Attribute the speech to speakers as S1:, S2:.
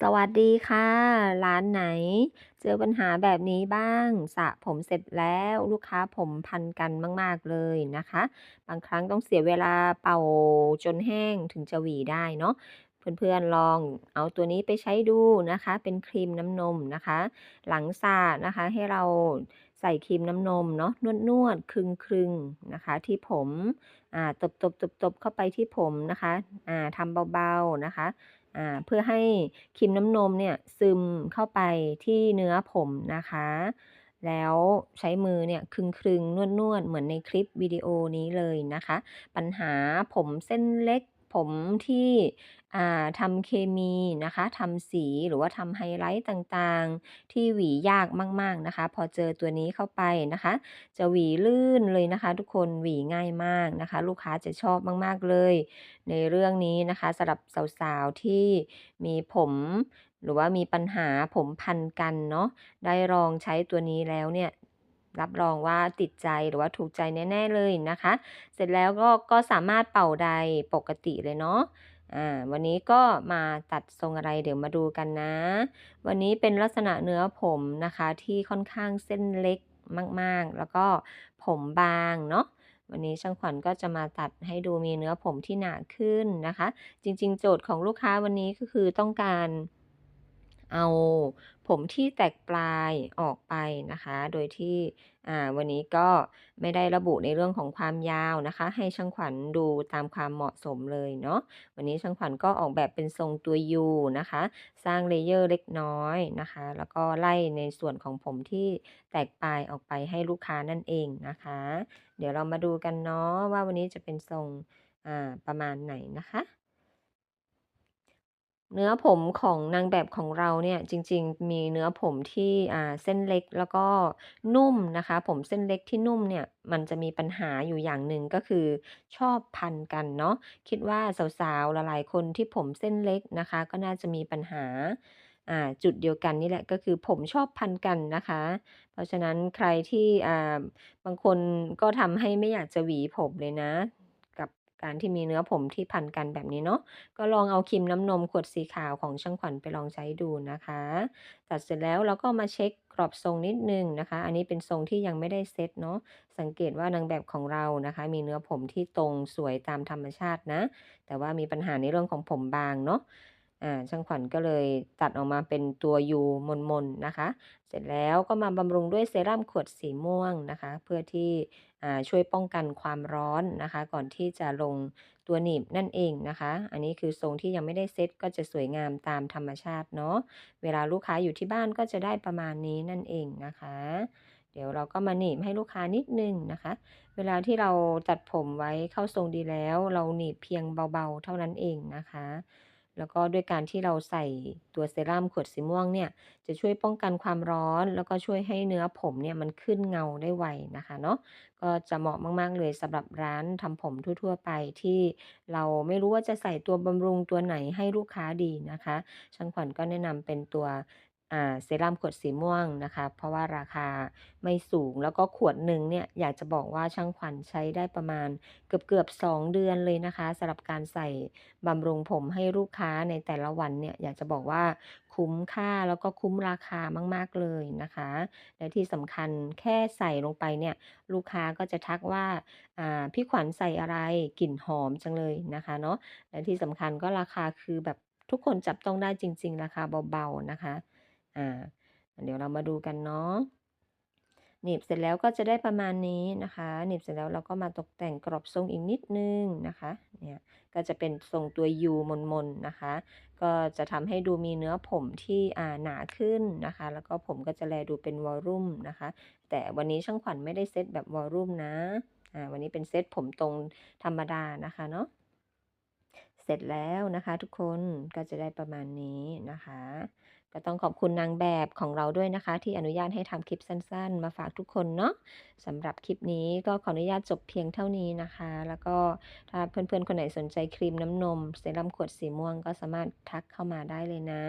S1: สวัสดีค่ะ ร้านไหน เจอปัญหาแบบนี้บ้างสระผมเสร็จแล้วลูกค้าผมพันกันมาก ๆ เลยนะคะ บางครั้งต้องเสียเวลาเป่าจนแห้งถึงจะหวีได้เนาะเพื่อนๆลองเอาตัวนี้ไปใช้ดูนะคะ เป็นครีมน้ำนมนะคะ หลังสระนะคะให้เราใส่ครีมน้ำนมเนาะนวดๆคลึงๆนะคะ ที่ผมอ่าตบๆๆๆเข้าไปที่ผมนะคะอ่าทำเบาๆนะคะ เพื่อให้ครีมน้ำนมเนี่ยซึมเข้าไปที่เนื้อผมนะคะ แล้วใช้มือเนี่ยคลึงๆนวดเหมือนในคลิปวิดีโอนี้เลยนะคะ ปัญหาผมเส้นเล็ก ผมที่ทำเคมีนะคะทำสีหรือว่าทำไฮไลต์ต่างๆ ที่หวียากมากๆนะคะ พอเจอตัวนี้เข้าไปนะคะ จะหวีลื่นเลยนะคะ ทุกคนหวีง่ายมากนะคะ ลูกค้าจะชอบมากๆเลย ในเรื่องนี้นะคะสำหรับสาวๆที่มีผมหรือว่ามีปัญหาผมพันกันเนาะได้ลองใช้ตัวนี้แล้วเนี่ย รับรองว่าติดใจหรือว่าถูกใจแน่ๆเลยนะคะ เสร็จแล้วก็ก็สามารถเป่าไดร์ปกติเลยเนาะอ่าวันนี้ก็มาตัดทรงอะไรเดี๋ยวมาดูกันนะ วันนี้เป็นลักษณะเนื้อผมนะคะ ที่ค่อนข้างเส้นเล็กมากๆ แล้วก็ผมบางเนาะวันนี้ช่างขวัญก็จะมาตัดให้ดูมีเนื้อผมที่หนาขึ้นนะคะ จริง ๆ โจทย์ของลูกค้าวันนี้ก็คือต้องการ เอาผมที่แตกปลายออกไปนะคะ โดยที่วันนี้ก็ไม่ได้ระบุในเรื่องของความยาวนะคะ ให้ช่างขวัญดูตามความเหมาะสมเลยเนาะ วันนี้ช่างขวัญก็ออกแบบเป็นทรงตัวยูนะคะ สร้าง layer เล็กน้อยนะคะ แล้วก็ไล่ในส่วนของผมที่แตกปลายออกไปให้ลูกค้านั่นเองนะคะ เดี๋ยวเรามาดูกันเนาะว่าวันนี้จะเป็นทรงประมาณไหนนะคะ เนื้อผมของนางแบบของเราเนี่ยจริงๆ มีเนื้อผมที่อ่าเส้นเล็กแล้วก็นุ่มนะคะ ผมเส้นเล็กที่นุ่มเนี่ยมันจะมีปัญหาอยู่อย่างหนึ่งก็คือชอบพันกันเนาะคิดว่าสาวๆหลายๆคนที่ผมเส้นเล็กนะคะ ก็น่าจะมีปัญหาอ่าจุดเดียวกันนี่แหละก็คือผมชอบพันกันนะคะ เพราะฉะนั้นใครที่อ่าบางคนก็ทำให้ไม่อยากจะหวีผมเลยนะ การที่มีเนื้อผมที่พันกันแบบนี้เนาะก็ลองเอาครีมน้ำนมขวดสีขาวของช่างขวัญไปลองใช้ดูนะคะตัดเสร็จแล้วเราก็มาเช็คกรอบทรงนิดหนึ่งนะคะ อันนี้เป็นทรงที่ยังไม่ได้เซตเนาะสังเกตว่านางแบบของเรานะคะ มีเนื้อผมที่ตรงสวยตามธรรมชาตินะ แต่ว่ามีปัญหาในเรื่องของผมบางเนาะ อ่าช่างขวัญก็เลยตัดออกมาเป็นตัวยูมนๆนะคะ เสร็จแล้วก็มาบำรุงด้วยเซรั่มขวดสีม่วงนะคะ เพื่อที่อ่าช่วยป้องกันความร้อนนะคะ ก่อนที่จะลงตัวหนีบนั่นเองนะคะ อันนี้คือทรงที่ยังไม่ได้เซตก็จะสวยงามตามธรรมชาติเนาะเวลาลูกค้าอยู่ที่บ้านก็จะได้ประมาณนี้นั่นเองนะคะ เดี๋ยวเราก็มาหนีบให้ลูกค้านิดนึงนะคะ เวลาที่เราตัดผมไว้เข้าทรงดีแล้ว เราหนีบเพียงเบาๆ เท่านั้นเองนะคะ แล้วก็ด้วยการที่เราใส่ตัวเซรั่มขวดสีม่วงเนี่ยจะช่วยป้องกันความร้อน แล้วก็ช่วยให้เนื้อผมเนี่ยมันขึ้นเงาได้ไวนะคะเนาะก็จะเหมาะมากๆเลยสำหรับร้านทำผมทั่ว ๆ ไปที่เราไม่รู้ว่าจะใส่ตัวบำรุงตัวไหนให้ลูกค้าดีนะคะช่างขวัญก็แนะนำเป็นตัว เซรั่มขวดสีม่วงนะคะ เพราะว่าราคาไม่สูงแล้วก็ขวดหนึ่งเนี่ยอยากจะบอกว่าช่างขวัญใช้ได้ประมาณเกือบๆ2เดือนเลยนะคะสำหรับการใส่บำรุงผมให้ลูกค้าในแต่ละวันเนี่ยอยากจะบอกว่าคุ้มค่าแล้วก็คุ้มราคามาก ๆ เลยนะคะ และที่สำคัญแค่ใส่ลงไปเนี่ยลูกค้าก็จะทักว่าอ่าพี่ขวัญใส่อะไรกลิ่นหอมจังเลยนะคะเนาะและที่สำคัญก็ราคาคือแบบทุกคนจับต้องได้จริง ๆ ราคาเบาๆนะคะ อ่า เดี๋ยวเรามาดูกันเนาะหนีบเสร็จแล้วก็จะได้ประมาณนี้นะคะหนีบเสร็จแล้วเราก็มาตกแต่งกรอบทรงอีกนิดนึงนะคะเนี่ยก็จะเป็นทรงตัวยูมนๆนะคะ ก็จะทำให้ดูมีเนื้อผมที่อ่าหนาขึ้นนะคะ แล้วก็ผมก็จะแลดูเป็นวอลลุ่มนะคะ แต่วันนี้ช่างขวัญไม่ได้เซตแบบวอลลุ่มนะอ่าวันนี้เป็นเซตผมตรงธรรมดานะคะเนาะ เสร็จแล้วนะคะ ทุกคนก็จะได้ประมาณนี้นะคะ ก็ต้องขอบคุณนางแบบของเราด้วยนะคะ ที่อนุญาตให้ทำคลิปสั้น ๆ มาฝากทุกคนเนาะสำหรับคลิปนี้ก็ขออนุญาตจบเพียงเท่านี้นะคะ แล้วก็ถ้าเพื่อนๆ คนไหนสนใจครีมน้ำนม เซรั่มขวดสีม่วงก็สามารถทักเข้ามาได้เลยนะ